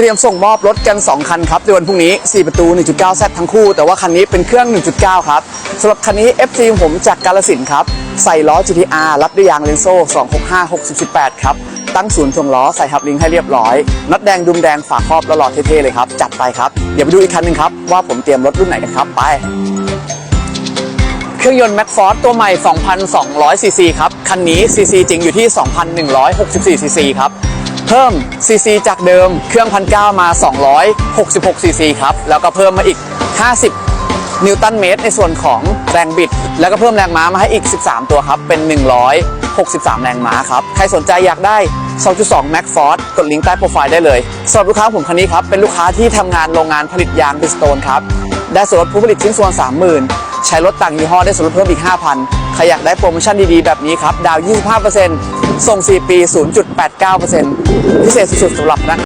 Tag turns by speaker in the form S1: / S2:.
S1: เตรียมส่งมอบรถกัน 2 คันครับในวันพรุ่งนี้ 4 ประตู 1.9 Z ทั้งคู่ แต่ว่าคันนี้เป็นเครื่อง 1.9 ครับสำหรับคันนี้ FC ผมจากกาลสินครับ ใส่ล้อ GTR รับด้วยยางเลนโซ่ 265 618 ครับ ตั้งศูนย์ถ่วงล้อ ใส่ฮับลิงให้เรียบร้อย น็อตแดงดุมแดงฝาครอบแล้วหล่อเท่ๆเลยครับ จัดไปครับ เดี๋ยวไปดูอีกคันหนึงครับ ว่าผมเตรียมรถรุ่นไหนกันครับ ไปเครื่องยนต์แม็กฟอร์ตัวใหม่ 2,200 ซีซีครับ คันนี้ซีซีจริงอยู่ที่ 2,164 ซีซีครับ เพิ่มซีซีจากเดิมเครื่องพันเมา 266ซีซีครับ แล้วก็เพิ่มมาอีก 50 นิวตันเมตร ในส่วนของแรงบิด แล้วก็เพิ่มแรงม้ามาให้อีก 13 ตัวครับ เป็น 163 แรงม้าครับ ใครสนใจอยากได้ 2.2 Max Force กดลิงก์ใต้โปรไฟล์ได้เลยสำหรับลูกค้าผมคันนี้ครับ เป็นลูกค้าที่ทำงานโรงงานผลิตยางบิสโตนครับ ได้ส่วนลดผู้ผลิตชิ้นส่วน 30,000 ใช้รถต่างยี่ห้อได้ส่วนลดเพิ่มอีก 5,000 ใครอยากได้โปรโมชั่นดีๆ แบบนี้ครับ ดาว 25%ส่ง 4 ปี 0.89%พิเศษสุดๆสำหรับนัก